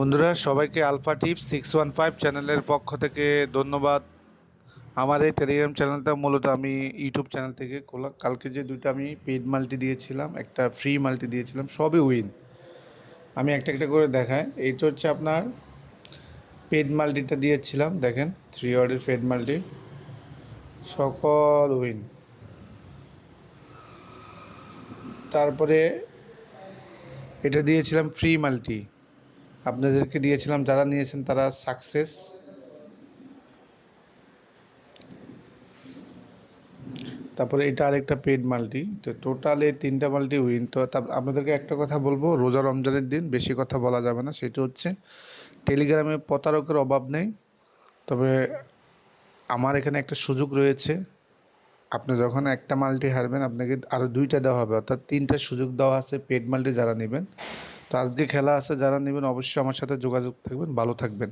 বন্ধুরা, সবাইকে alpha tips six one five চ্যানেলের পক্ষ থেকে ধন্যবাদ। আমার এই টেলিগ্রাম চ্যানেলটা মূলত আমি ইউটিউব চ্যানেল থেকে খোলা। কালকে যে দুইটা আমি পেড মাল্টি দিয়েছিলাম, একটা ফ্রি মাল্টি দিয়েছিলাম, সবই উইন আমি একটা একটা করে দেখাই। এইটা হচ্ছে আপনার পেড মাল্টিটা দিয়েছিলাম, দেখেন থ্রি ওয়ার্ডের পেড মাল্টি সকল উইন তারপরে এটা দিয়েছিলাম ফ্রি মাল্টি আপনাদেরকে দিয়েছিলাম, যারা নিয়েছেন তারা সাকসেস তারপরে এটা আরেকটা পেড মাল্টি তো টোটালে তিনটা মাল্টি উইন তো আপনাদেরকে একটা কথা বলব, রোজা রমজানের দিন বেশি কথা বলা যাবে না, সেটা হচ্ছে টেলিগ্রামে প্রতারকের অভাব নেই, তবে আমার এখানে একটা সুযোগ রয়েছে, আপনি যখন একটা মাল্টি হারবেন, আপনাকে আরও দুইটা দেওয়া হবে, অর্থাৎ তিনটা সুযোগ দেওয়া আছে পেড মাল্টি যারা নেবেন তো আজকে খেলা আছে যারা নেবেন অবশ্যই আমার সাথে যোগাযোগ থাকবেন ভালো থাকবেন।